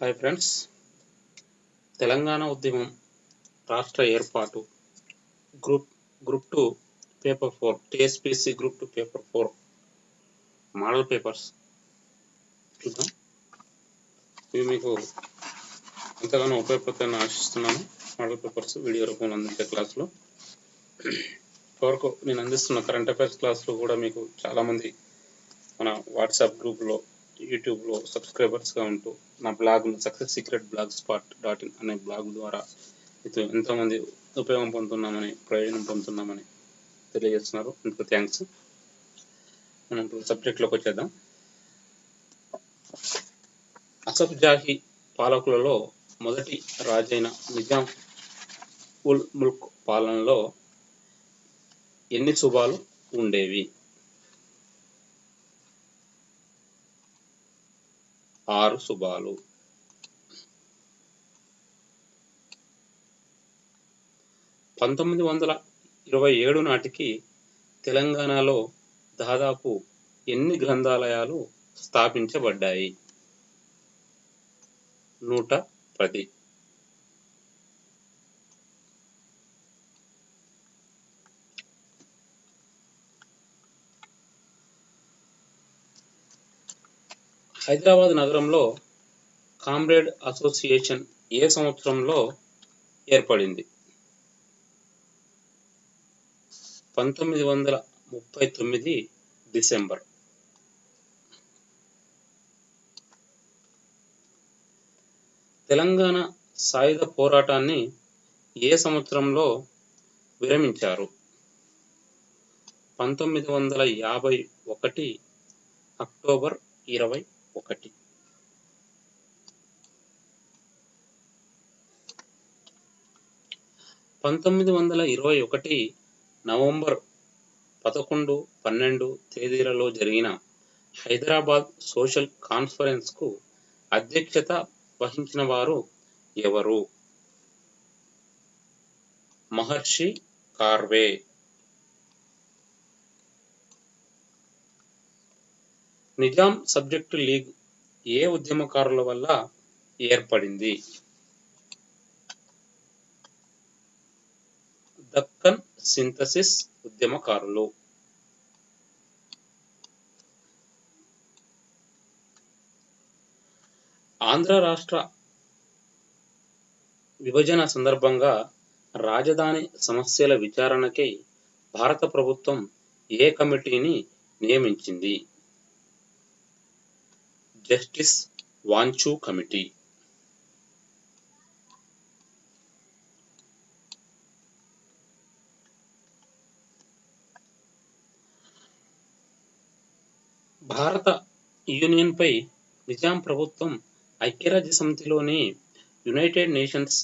Hi friends Telangana ఉద్యమం రాష్ట్ర ఏర్పాటు group group two paper four TSPSC group two paper four model papers చూద్దాం. ఇవి మీకు ఎంతగానో ఉపయోగపడతాయని ఆశిస్తున్నాను. మోడల్ పేపర్స్ వీడియో రూపంలో అందించే క్లాస్లో వరకు నేను అందిస్తున్న కరెంట్ అఫైర్స్ క్లాస్లో కూడా మీకు చాలామంది మన వాట్సాప్ గ్రూప్లో యూట్యూబ్లో సబ్స్క్రైబర్స్గా ఉంటూ నా blog success secret blogspot dot in అనే బ్లాగ్ ద్వారా మీతో ఎంతోమంది ఉపయోగం పొందుతున్నామని ప్రయోజనం పొందుతున్నామని తెలియజేస్తున్నారు. ఇందుకు థ్యాంక్స్ మనం ఇప్పుడు సబ్జెక్ట్లోకి వచ్చేద్దాం. అసఫ్ జాహీ పాలకులలో మొదటి రాజైన నిజాం ఉల్ ముల్క్ పాలనలో ఎన్ని శుభాలు ఉండేవి? ఆరు శుభాలు. పంతొమ్మిది వందల ఇరవై ఏడు నాటికి తెలంగాణలో దాదాపు ఎన్ని గ్రంథాలయాలు స్థాపించబడ్డాయి? నూట పది. హైదరాబాద్ నగరంలో కామ్రేడ్ అసోసియేషన్ ఏ సంవత్సరంలో ఏర్పడింది? పంతొమ్మిది వందల ముప్పై తొమ్మిది డిసెంబర్. తెలంగాణ సాయుధ పోరాటాన్ని ఏ సంవత్సరంలో విరమించారు? పంతొమ్మిది వందల యాభై ఒకటి అక్టోబర్ ఇరవై ఒకటి. పంతొమ్మిది వందల ఇరవై ఒకటి నవంబర్ పదకొండు పన్నెండు తేదీలలో జరిగిన హైదరాబాద్ సోషల్ కాన్ఫరెన్స్కు అధ్యక్షత వహించిన వారు ఎవరు? మహర్షి కార్వే. నిజాం సబ్జెక్టు లీగ్ ఏ ఉద్యమకారుల వల్ల ఏర్పడింది? దక్కన్ సింథసిస్ ఉద్యమకారులు. ఆంధ్ర రాష్ట్ర విభజన సందర్భంగా రాజధాని సమస్యల విచారణకై భారత ప్రభుత్వం ఏ కమిటీని నియమించింది? జస్టిస్ వాంచు కమిటీ భారత యూనియన్పై నిజాం ప్రభుత్వం ఐక్యరాజ్య సమితిలోని యునైటెడ్ నేషన్స్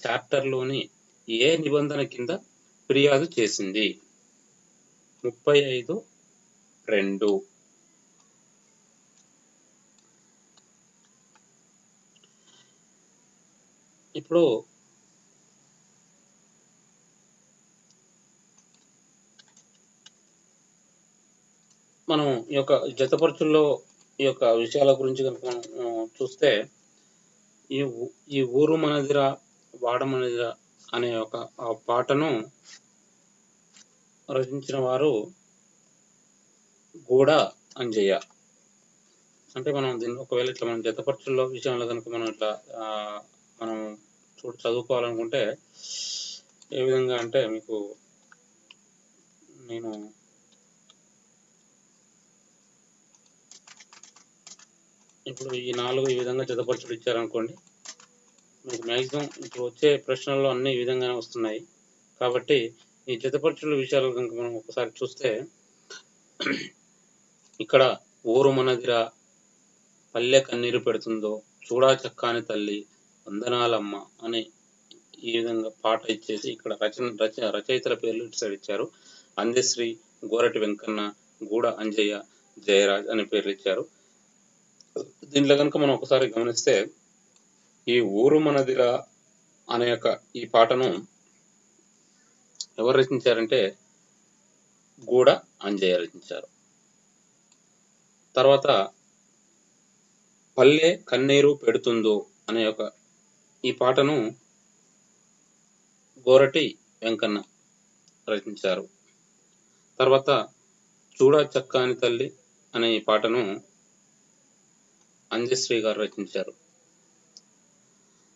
చార్టర్లోని ఏ నిబంధన కింద ఫిర్యాదు చేసింది? ముప్పై ఐదు రెండు. ఇప్పుడు మనం ఈ యొక్క జతపరుచుల్లో ఈ యొక్క విషయాల గురించి కనుక మనం చూస్తే ఈ ఈ ఊరు మనదిరా వాడ మనదిరా అనే ఒక ఆ పాటను రచించిన వారు గూడ అంజయ్య. అంటే మనం దీన్ని ఒకవేళ ఇట్లా మనం జతపరచుల్లో విషయంలో కనుక మనం ఇట్లా మనం చూడు చదువుకోవాలనుకుంటే ఏ విధంగా అంటే మీకు నేను ఇప్పుడు ఈ నాలుగు ఈ విధంగా జతపరచుడు ఇచ్చారనుకోండి మీకు మ్యాక్సిమం ఇప్పుడు వచ్చే ప్రశ్నల్లో అన్ని ఈ విధంగానే వస్తున్నాయి. కాబట్టి ఈ జతపరచుల విషయాలు కనుక మనం ఒకసారి చూస్తే ఇక్కడ ఊరు మనదిరా పల్లె కన్నీరు పెడుతుందో చూడా చక్కాని తల్లి వందనాలమ్మ అని ఈ విధంగా పాట ఇచ్చేసి ఇక్కడ రచన రచ రచయితల పేర్లు ఇటు సైడ్ ఇచ్చారు. అందశ్రీ గోరటి వెంకన్న గూడ అంజయ్య జయరాజ్ అనే పేర్లు ఇచ్చారు. దీంట్లో కనుక మనం ఒకసారి గమనిస్తే ఈ ఊరు మనదిరా అనే యొక్క ఈ పాటను ఎవరు రచించారంటే గూడ అంజయ్య రచించారు. తర్వాత పల్లె కన్నీరు పెడుతుందో అనే ఒక ఈ పాటను గోరటి వెంకన్న రచించారు. తర్వాత చూడా చక్కాని తల్లి అనే ఈ పాటను అంజశ్రీ గారు రచించారు.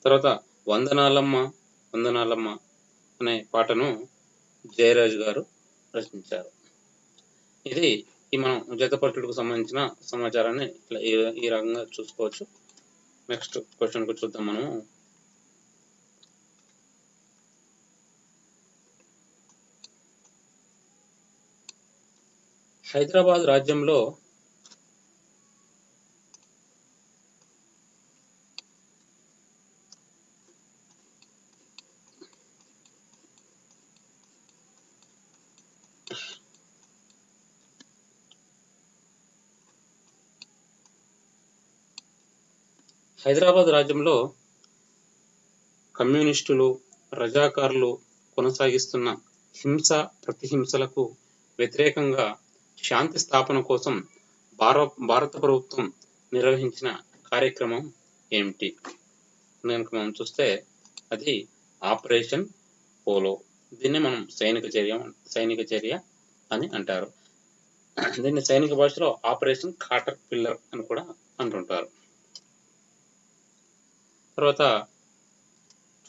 తర్వాత వందనాలమ్మ వందనాలమ్మ అనే పాటను జయరాజు గారు రచించారు. ఇది ఈ మనం జతపట్టుడికి సంబంధించిన సమాచారాన్ని ఇట్లా ఈ ఈ రకంగా చూసుకోవచ్చు. నెక్స్ట్ క్వశ్చన్కి చూద్దాం మనము. హైదరాబాద్ రాజ్యంలో హైదరాబాద్ రాజ్యంలో కమ్యూనిస్టులు రజాకారులు కొనసాగిస్తున్న హింస ప్రతిహింసలకు వ్యతిరేకంగా శాంతి స్థాపన కోసం భార భారత ప్రభుత్వం నిర్వహించిన కార్యక్రమం ఏమిటి? కనుక మనం చూస్తే అది ఆపరేషన్ పోలో. దీన్ని మనం సైనిక చర్య సైనిక చర్య అని అంటారు. దీన్ని సైనిక భాషలో ఆపరేషన్ కాటర్ పిల్లర్ అని కూడా అంటుంటారు. తర్వాత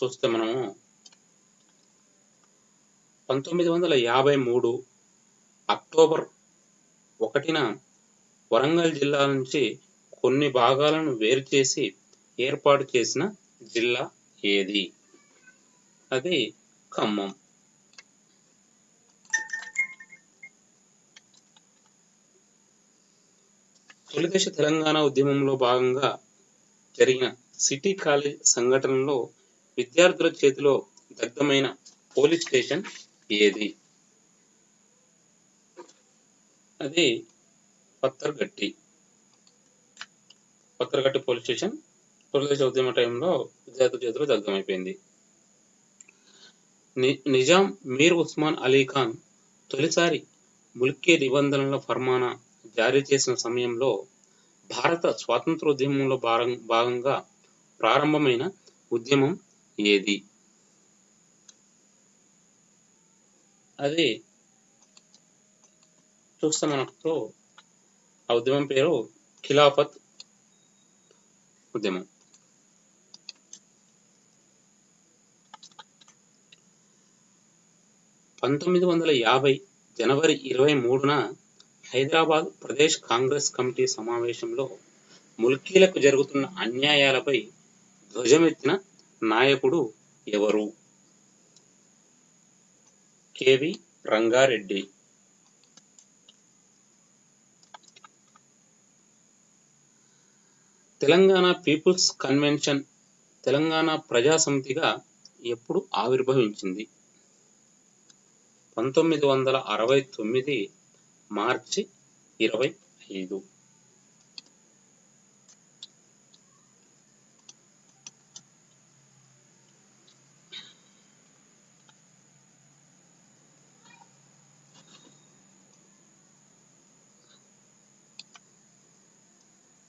చూస్తే మనము పంతొమ్మిది వందల యాభై మూడు అక్టోబర్ ఒకటిన వరంగల్ జిల్లా నుంచి కొన్ని భాగాలను వేరు చేసి ఏర్పాటు చేసిన జిల్లా ఏది? అది ఖమ్మం. తొలిదశ తెలంగాణ ఉద్యమంలో భాగంగా జరిగిన సిటీ కాలేజ్ సంఘటనలో విద్యార్థుల చేతిలో దగ్ధమైన పోలీస్ స్టేషన్ ఏది? అది పత్తర్గట్టి. పత్తర్గట్టి పోలీస్ స్టేషన్ తొలిదశ ఉద్యమ టైంలో విద్యార్థుల చేతిలో దగ్ధమైపోయింది ని నిజాం మీర్ ఉస్మాన్ అలీ ఖాన్ తొలిసారి ముల్కీ నిబంధనల ఫర్మానా జారీ చేసిన సమయంలో భారత స్వాతంత్రోద్యమంలో భాగంగా ప్రారంభమైన ఉద్యమం ఏది? అది చూస్తే మనకు ఆ ఉద్యమం పేరు ఖిలాఫత్ ఉద్యమం. పంతొమ్మిది వందల యాభై జనవరి ఇరవై మూడున హైదరాబాద్ ప్రదేశ్ కాంగ్రెస్ కమిటీ సమావేశంలో ముల్కీలకు జరుగుతున్న అన్యాయాలపై ధ్వజమెత్తిన నాయకుడు ఎవరు? KV Rangareddy. Telangana people's convention Telangana ప్రజాసమితిగా ఎప్పుడు ఆవిర్భవించింది? పంతొమ్మిది వందల అరవై తొమ్మిది మార్చి ఇరవై ఐదు.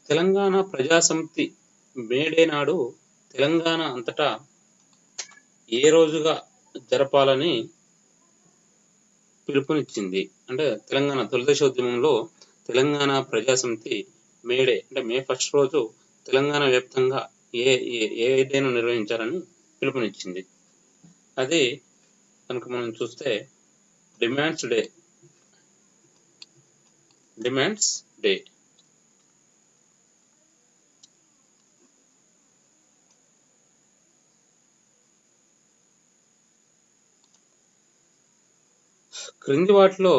తెలంగాణ ప్రజాసమితి మేడే నాడు తెలంగాణ అంతటా ఏ రోజుగా జరపాలని పిలుపునిచ్చింది? అంటే తెలంగాణ తొలిదశ ఉద్యమంలో తెలంగాణ ప్రజాసమితి మేడే అంటే మే ఫస్ట్ రోజు తెలంగాణ వ్యాప్తంగా ఏ ఏ ఏ డేను నిర్వహించాలని పిలుపునిచ్చింది. అది కనుక మనం చూస్తే డిమాండ్స్ డే డిమాండ్స్ డే. క్రింది వాటిలో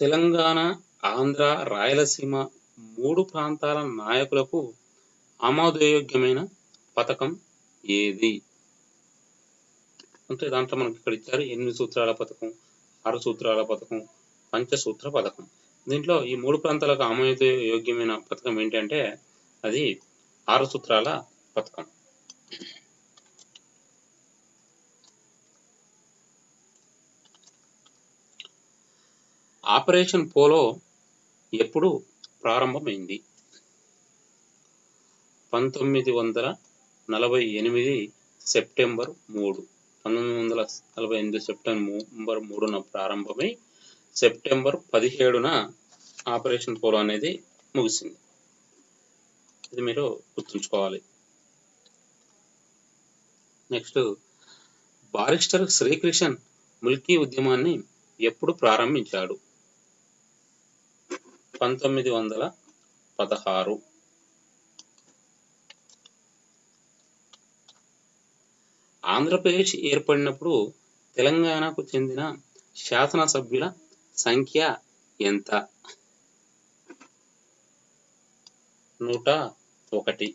తెలంగాణ ఆంధ్ర రాయలసీమ మూడు ప్రాంతాల నాయకులకు ఆమోదయోగ్యమైన పథకం ఏది? అంటే దాంట్లో మనకి ఇక్కడ ఇచ్చారు ఎనిమిది సూత్రాల పథకం ఆరు సూత్రాల పథకం పంచసూత్ర పథకం. దీంట్లో ఈ మూడు ప్రాంతాలకు ఆమోదయోగ్యమైన పథకం ఏంటంటే అది ఆరు సూత్రాల పథకం. ఆపరేషన్ పోలో ఎప్పుడు ప్రారంభమైంది. పంతొమ్మిది వందల నలభై ఎనిమిది సెప్టెంబర్ మూడు. పంతొమ్మిది వందల నలభై ఎనిమిది సెప్టెంబర్ మూడున ప్రారంభమై సెప్టెంబర్ పదిహేడున ఆపరేషన్ పోలో అనేది ముగిసింది. ఇది మీరు గుర్తుంచుకోవాలి. నెక్స్ట్ బారిస్టర్ శ్రీకృష్ణ్ ముల్కీ ఉద్యమాన్ని ఎప్పుడు ప్రారంభించాడు? పంతొమ్మిది వందల పదహారు. ఆంధ్రప్రదేశ్ ఏర్పడినప్పుడు తెలంగాణకు చెందిన శాసనసభ్యుల సంఖ్య ఎంత? నూట ఒకటి.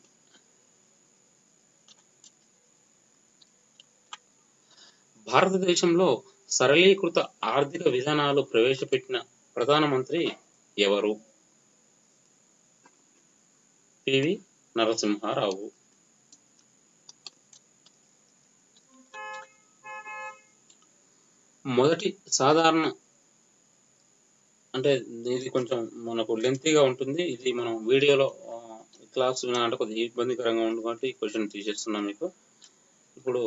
భారతదేశంలో సరళీకృత ఆర్థిక విధానాలు ప్రవేశపెట్టిన ప్రధానమంత్రి ఎవరు? పివి నరసింహారావు. మొదటి సాధారణ అంటే ఇది కొంచెం మనకు లెంతీగా ఉంటుంది. ఇది మనం వీడియోలో క్లాస్ వినాలంటే కొద్దిగా ఇబ్బందికరంగా ఉంటుంది కాబట్టి ఈ క్వశ్చన్ తీసేస్తున్నాం మీకు. ఇప్పుడు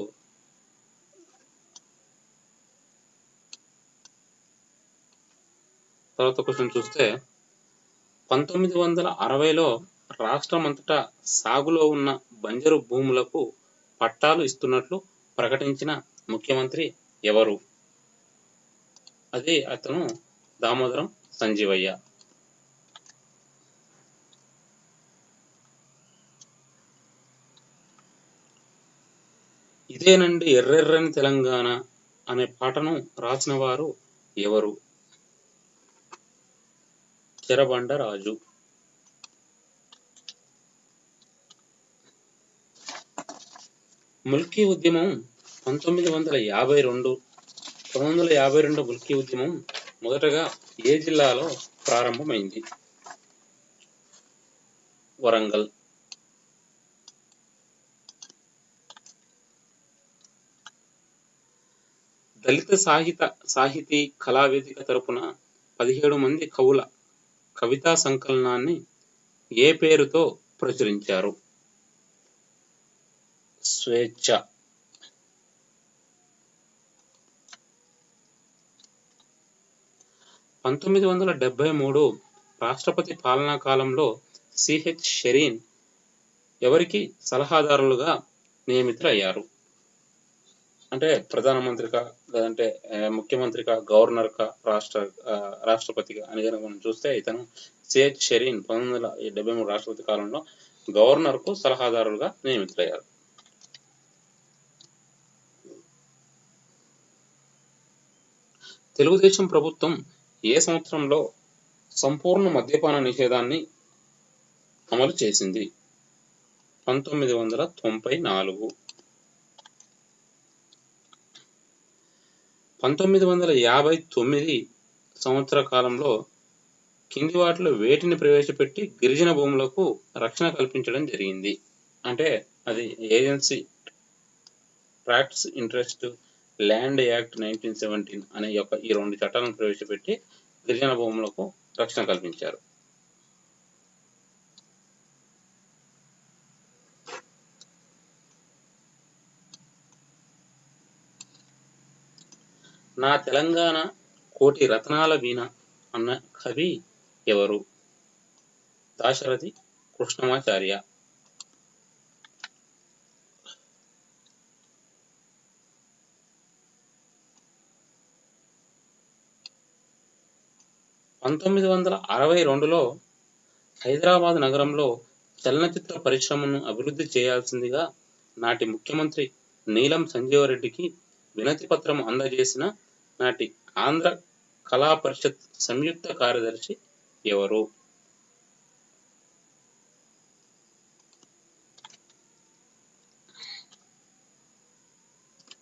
తర్వాత క్వశ్చన్ చూస్తే పంతొమ్మిది వందల అరవైలో రాష్ట్రం అంతటా సాగులో ఉన్న బంజరు భూములకు పట్టాలు ఇస్తున్నట్లు ప్రకటించిన ముఖ్యమంత్రి ఎవరు? అది అతను దామోదరం సంజీవయ్య. ఇదేనండి ఎర్రెర్రని తెలంగాణ అనే పాటను రాసిన వారు ఎవరు? చెరబండ రాజు. ముల్కీ ఉద్యమం పంతొమ్మిది వందల యాభై రెండు పంతొమ్మిది వందల యాభై రెండు ముల్కీ ఉద్యమం మొదటగా ఏ జిల్లాలో ప్రారంభమైంది? వరంగల్. దళిత సాహిత సాహితీ కళావేదిక తరపున పదిహేడు మంది కవుల కవితా సంకలనాన్ని ఏ పేరుతో ప్రచురించారు? స్వేచ్ఛ. పంతొమ్మిది వందల డెబ్బై మూడు రాష్ట్రపతి పాలనా కాలంలో సిహెచ్ షెరీన్ ఎవరికి సలహాదారులుగా నియమితులయ్యారు? అంటే ప్రధానమంత్రిగా లేదంటే ముఖ్యమంత్రిగా గవర్నర్గా రాష్ట్ర రాష్ట్రపతిగా అని కనుక మనం చూస్తే ఇతను సిహెచ్ షెరీన్ పంతొమ్మిది వందల డెబ్బై మూడు రాష్ట్రపతి కాలంలో గవర్నర్కు సలహాదారులుగా నియమితులయ్యారు. తెలుగుదేశం ప్రభుత్వం ఏ సంవత్సరంలో సంపూర్ణ మద్యపాన నిషేధాన్ని అమలు చేసింది? పంతొమ్మిది వందల తొంభై నాలుగు. పంతొమ్మిది వందల యాభై తొమ్మిది సంవత్సర కాలంలో కింది వాటిలో వేటిని ప్రవేశపెట్టి గిరిజన భూములకు రక్షణ కల్పించడం జరిగింది. అంటే అది agency tracts interest land act nineteen seventeen అనే యొక్క ఈ రెండు చట్టాలను ప్రవేశపెట్టి గిరిజన భూములకు రక్షణ కల్పించారు. నా తెలంగాణ కోటి రత్నాల వీణ అన్న కవి ఎవరు? దాశరథి కృష్ణమాచార్య. పంతొమ్మిది వందల అరవై రెండులో హైదరాబాద్ నగరంలో చలనచిత్ర పరిశ్రమను అభివృద్ధి చేయాల్సిందిగా నాటి ముఖ్యమంత్రి నీలం సంజీవరెడ్డికి వినతి పత్రం అందజేసిన నాటి ఆంధ్ర కళా పరిషత్ సంయుక్త కార్యదర్శి ఎవరు?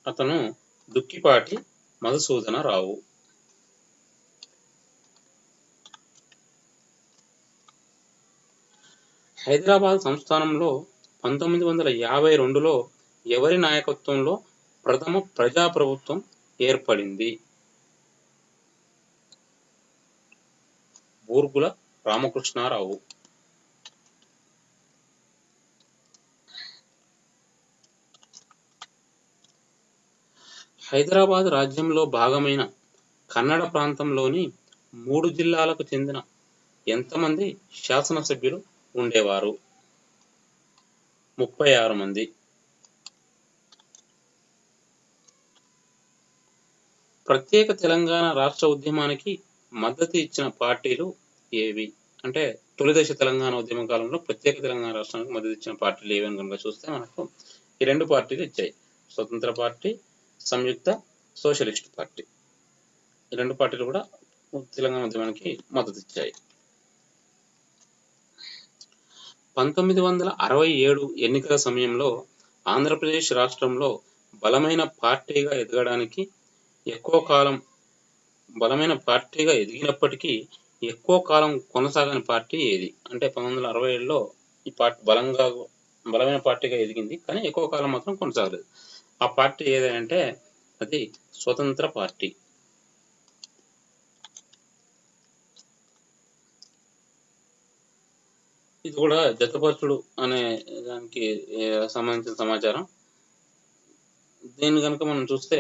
అతను దుక్కిపాటి మధుసూదన రావు. హైదరాబాద్ సంస్థానంలో పంతొమ్మిది వందల యాభై రెండులో ఎవరి నాయకత్వంలో ప్రథమ ప్రజాప్రభుత్వం ఏర్పడింది? బూర్గుల రామకృష్ణారావు. హైదరాబాద్ రాజ్యంలో భాగమైన కన్నడ ప్రాంతంలోని మూడు జిల్లాలకు చెందిన ఎంతమంది శాసనసభ్యులు ఉండేవారు? ముప్పై ఆరు మంది. ప్రత్యేక తెలంగాణ రాష్ట్ర ఉద్యమానికి మద్దతు ఇచ్చిన పార్టీలు ఏవి? అంటే తొలిదశ తెలంగాణ ఉద్యమ కాలంలో ప్రత్యేక తెలంగాణ రాష్ట్రానికి మద్దతు ఇచ్చిన పార్టీలు ఏవని కనుక చూస్తే మనకు ఈ రెండు పార్టీలు ఇచ్చాయి. స్వతంత్ర పార్టీ సంయుక్త సోషలిస్ట్ పార్టీ. ఈ రెండు పార్టీలు కూడా తెలంగాణ ఉద్యమానికి మద్దతు ఇచ్చాయి. పంతొమ్మిది వందల అరవై ఏడు ఎన్నికల సమయంలో ఆంధ్రప్రదేశ్ రాష్ట్రంలో బలమైన పార్టీగా ఎదగడానికి ఎక్కువ కాలం బలమైన పార్టీగా ఎదిగినప్పటికీ ఎక్కువ కాలం కొనసాగని పార్టీ ఏది? అంటే పంతొమ్మిది వందల అరవై ఏడులో ఈ పార్టీ బలంగా బలమైన పార్టీగా ఎదిగింది కానీ ఎక్కువ కాలం మాత్రం కొనసాగలేదు. ఆ పార్టీ ఏదంటే అది స్వతంత్ర పార్టీ. ఇది కూడా జతపరచుడు అనే దానికి సంబంధించిన సమాచారం. దీన్ని కనుక మనం చూస్తే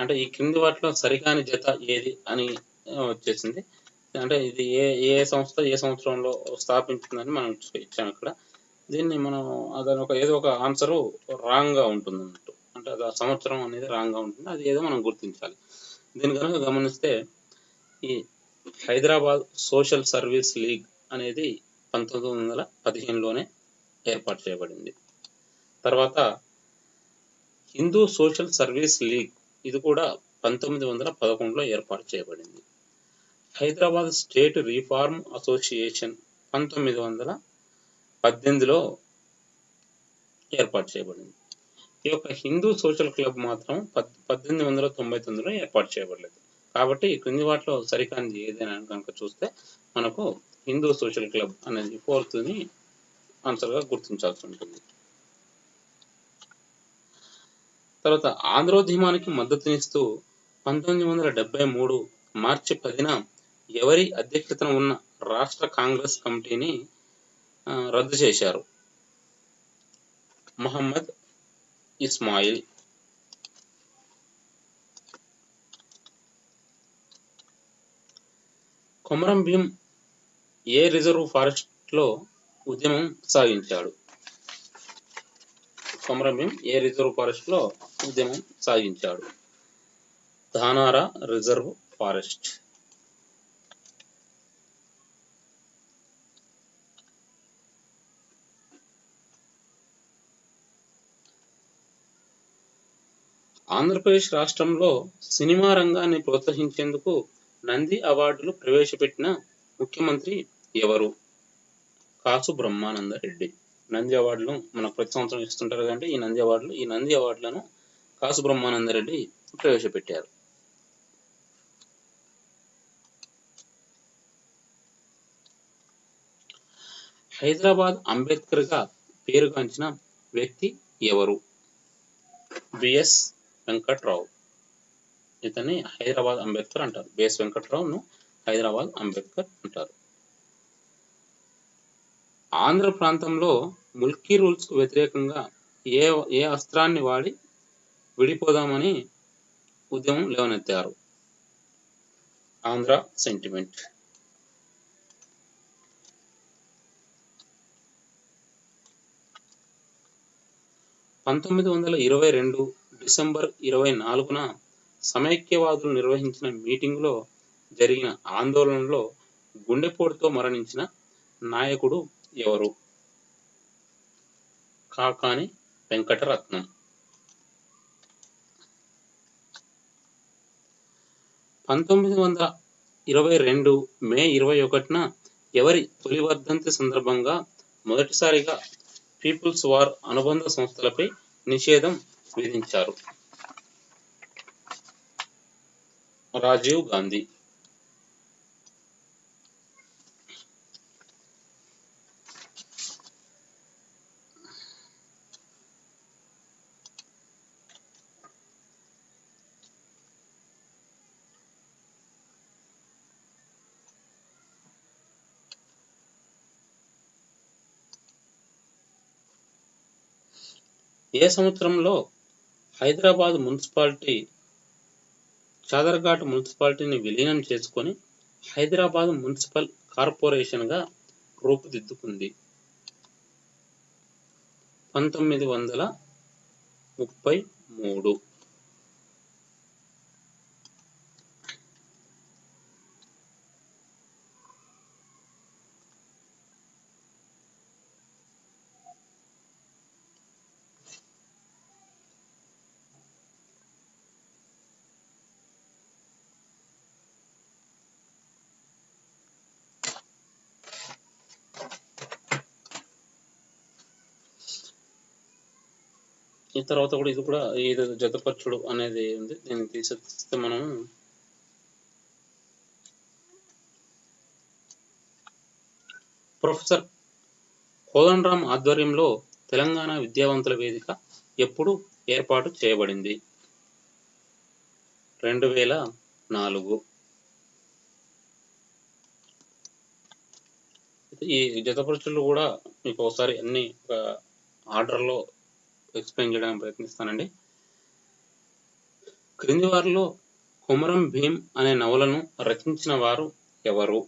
అంటే ఈ క్రింది వాటిలో సరికాని జత ఏది అని వచ్చేసింది. అంటే ఇది ఏ ఏ సంస్థ ఏ సంవత్సరంలో స్థాపించిందని మనం ఇచ్చాం ఇక్కడ. దీన్ని మనం అదని ఒక ఏదో ఒక ఆన్సరు రాంగ్గా ఉంటుంది అన్నట్టు అంటే అది ఆ సంవత్సరం అనేది రాంగ్గా ఉంటుంది. అది ఏదో మనం గుర్తించాలి. దీని కనుక గమనిస్తే ఈ హైదరాబాద్ సోషల్ సర్వీస్ లీగ్ అనేది పంతొమ్మిది వందల పదిహేనులోనే ఏర్పాటు చేయబడింది. తర్వాత హిందూ సోషల్ సర్వీస్ లీగ్ ఇది కూడా పంతొమ్మిది వందల పదకొండులో ఏర్పాటు చేయబడింది. హైదరాబాద్ స్టేట్ రిఫార్మ్ అసోసియేషన్ పంతొమ్మిది వందల పద్దెనిమిదిలో ఏర్పాటు చేయబడింది. ఈ యొక్క హిందూ సోషల్ క్లబ్ మాత్రం పద్ పద్దెనిమిది వందల తొంభై తొమ్మిదిలో ఏర్పాటు చేయబడలేదు. కాబట్టి ఈ క్రింది వాటిలో సరికానిది ఏదైనా కనుక చూస్తే మనకు హిందూ సోషల్ క్లబ్ అనేది ఫోర్త్ని ఆన్సర్గా గుర్తించాల్సి ఉంటుంది. తర్వాత ఆంధ్రోద్యమానికి మద్దతునిస్తూ పంతొమ్మిది వందల డెబ్బై మూడు మార్చి పదిన ఎవరి అధ్యక్షతన ఉన్న రాష్ట్ర కాంగ్రెస్ కమిటీని రద్దు చేశారు. మహమ్మద్ ఇస్మాయిల్. కొమరం భీం ఏ రిజర్వ్ ఫారెస్ట్లో ఉద్యమం సాగించాడు? కొమరం భీం ఏ రిజర్వ్ ఫారెస్ట్లో ఉద్యమం సాగించాడు? ధానారా రిజర్వ్ ఫారెస్ట్. ఆంధ్రప్రదేశ్ రాష్ట్రంలో సినిమా రంగాన్ని ప్రోత్సహించేందుకు నంది అవార్డులు ప్రవేశపెట్టిన ముఖ్యమంత్రి ఎవరు? కాసు బ్రహ్మానంద రెడ్డి నంది అవార్డులు మన ప్రతి సంవత్సరం ఇస్తుంటారు కదంటే ఈ నంది అవార్డులు ఈ నంది అవార్డులను కాసు బ్రహ్మానంద రెడ్డి ప్రవేశపెట్టారు. హైదరాబాద్ అంబేద్కర్గా పేరుగాంచిన వ్యక్తి ఎవరు? బిఎస్ వెంకట్రావు. ఇతన్ని హైదరాబాద్ అంబేద్కర్ అంటారు. బిఎస్ వెంకట్రావును హైదరాబాద్ అంబేద్కర్ అంటారు. ఆంధ్ర ప్రాంతంలో ముల్కీ రూల్స్కు వ్యతిరేకంగా ఏ ఏ అస్త్రాన్ని వాడి విడిపోదామని ఉద్యమం లేవనెత్తారు. ఆంధ్ర సెంటిమెంట్. పంతొమ్మిది వందల ఇరవై రెండు డిసెంబర్ ఇరవై నాలుగున సమైక్యవాదులు నిర్వహించిన మీటింగులో జరిగిన ఆందోళనలో గుండెపోటుతో మరణించిన నాయకుడు ఎవరు? కాకాని వెంకటరత్నం. పంతొమ్మిది వందల ఇరవై రెండు మే ఇరవై ఒకటిన ఎవరి తొలి వర్ధంతి సందర్భంగా మొదటిసారిగా పీపుల్స్ వార్ అనుబంధ సంస్థలపై నిషేధం విధించారు. రాజీవ్ గాంధీ. ఏ సంవత్సరంలో హైదరాబాద్ మున్సిపాలిటీ చాదర్ఘాట్ మున్సిపాలిటీని విలీనం చేసుకొని హైదరాబాద్ మున్సిపల్ కార్పొరేషన్గా రూపుదిద్దుకుంది. పంతొమ్మిది వందల ముప్పై మూడు. ఈ తర్వాత కూడా ఇది కూడా ఇది జతపరచుడు అనేది ఉంది. దీన్ని తీసేస్తే మనం ప్రొఫెసర్ కోదండరామ్ ఆధ్వర్యంలో తెలంగాణ విద్యావంతుల వేదిక ఎప్పుడు ఏర్పాటు చేయబడింది? రెండు వేల నాలుగు. ఈ జతపరుచులు కూడా మీకు ఒకసారి అన్ని ఒక ఆర్డర్లో ఎక్స్ప్లెయిన్ చేయడానికి ప్రయత్నిస్తానండి. క్రింది వారిలో కొమరం భీం అనే నవలను రచించిన వారు ఎవరు?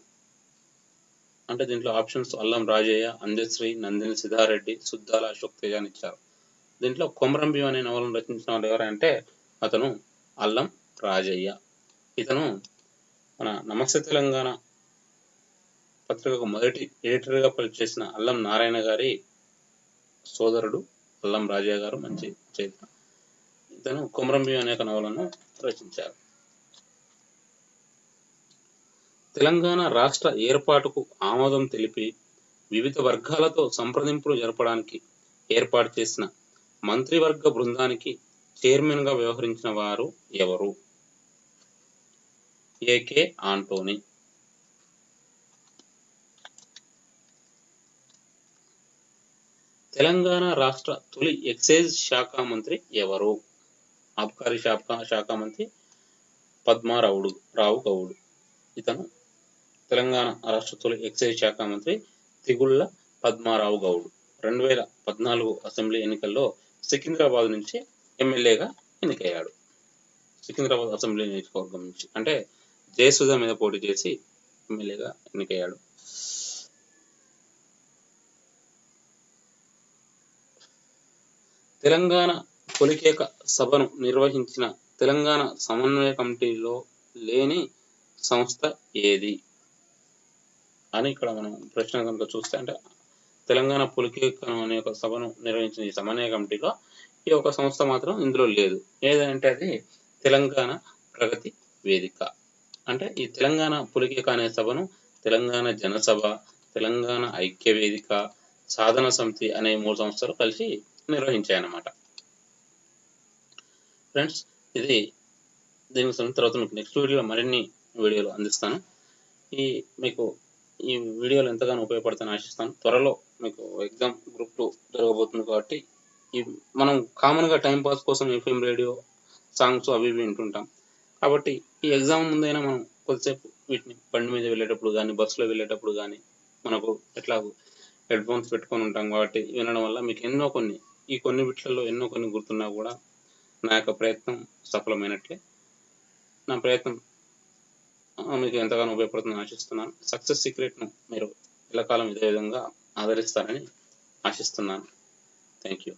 అంటే దీంట్లో ఆప్షన్స్ అల్లం రాజయ్య అందశ్రీ నందిని సిద్ధారెడ్డి సుద్దాల అశోక్ తేజ అని ఇచ్చారు. దీంట్లో కొమరం భీం అనే నవలను రచించిన వాళ్ళు ఎవరంటే అతను అల్లం రాజయ్య. ఇతను మన నమస్తే తెలంగాణ పత్రికకు మొదటి ఎడిటర్గా పనిచేసిన అల్లం నారాయణ గారి సోదరుడు అల్లం రాజయ్య గారు మంచి చరిత్ర. ఇతను కొమరం భీం అనేక నవలను రచించారు. తెలంగాణ రాష్ట్ర ఏర్పాటుకు ఆమోదం తెలిపి వివిధ వర్గాలతో సంప్రదింపులు జరపడానికి ఏర్పాటు చేసిన మంత్రివర్గ బృందానికి చైర్మన్గా వ్యవహరించిన వారు ఎవరు? AK Antony. తెలంగాణ రాష్ట్ర తొలి ఎక్సైజ్ శాఖ మంత్రి ఎవరు? ఆబ్కారీ శాఖ శాఖ మంత్రి పద్మారావుడు రావు గౌడు. ఇతను తెలంగాణ రాష్ట్ర తొలి ఎక్సైజ్ శాఖ మంత్రి తిగుళ్ళ పద్మారావు గౌడు. రెండు వేల పద్నాలుగు అసెంబ్లీ ఎన్నికల్లో సికింద్రాబాద్ నుంచి ఎమ్మెల్యేగా ఎన్నికయ్యాడు. సికింద్రాబాద్ అసెంబ్లీ నియోజకవర్గం నుంచి అంటే జయసుధ మీద పోటీ చేసి ఎమ్మెల్యేగా ఎన్నికయ్యాడు. తెలంగాణ పొలికేక సభను నిర్వహించిన తెలంగాణ సమన్వయ కమిటీలో లేని సంస్థ ఏది? అని ఇక్కడ మనం ప్రశ్న కనుక చూస్తే అంటే తెలంగాణ పొలికేక అనే ఒక సభను నిర్వహించిన ఈ సమన్వయ కమిటీలో ఈ ఒక సంస్థ మాత్రం ఇందులో లేదు. ఏదంటే అది తెలంగాణ ప్రగతి వేదిక. అంటే ఈ తెలంగాణ పులికేక అనే సభను తెలంగాణ జనసభ తెలంగాణ ఐక్య వేదిక సాధన సమితి అనే మూడు సంస్థలు కలిసి నిర్వహించాయన్నమాట. ఫ్రెండ్స్ ఇది దీనికి సంబంధించిన తర్వాత మీకు నెక్స్ట్ వీడియోలో మరిన్ని వీడియోలు అందిస్తాను. ఈ మీకు ఈ వీడియోలు ఎంతగానో ఉపయోగపడతాయని ఆశిస్తాను. త్వరలో మీకు ఎగ్జామ్ గ్రూప్ టూ జరగబోతుంది కాబట్టి ఈ మనం కామన్గా టైంపాస్ కోసం ఎఫ్ఎం రేడియో సాంగ్స్ అవి ఇవి వింటుంటాం. కాబట్టి ఈ ఎగ్జామ్ ముందైనా మనం కొద్దిసేపు వీటిని బండి మీద వెళ్ళేటప్పుడు కానీ బస్సులో వెళ్ళేటప్పుడు కానీ మనకు ఎట్లా హెడ్ ఫోన్స్ పెట్టుకొని ఉంటాం కాబట్టి వినడం వల్ల మీకు ఎన్నో కొన్ని ఈ కొన్ని బిట్లలో ఎన్నో కొన్ని గుర్తున్నా కూడా నా యొక్క ప్రయత్నం సఫలమైనట్లే. నా ప్రయత్నం మీకు ఎంతగానో ఉపయోగపడుతుందని ఆశిస్తున్నాను. సక్సెస్ సీక్రెట్ను మీరు ఎల్లకాలం ఇదే విధంగా ఆదరిస్తారని ఆశిస్తున్నాను. Thank you.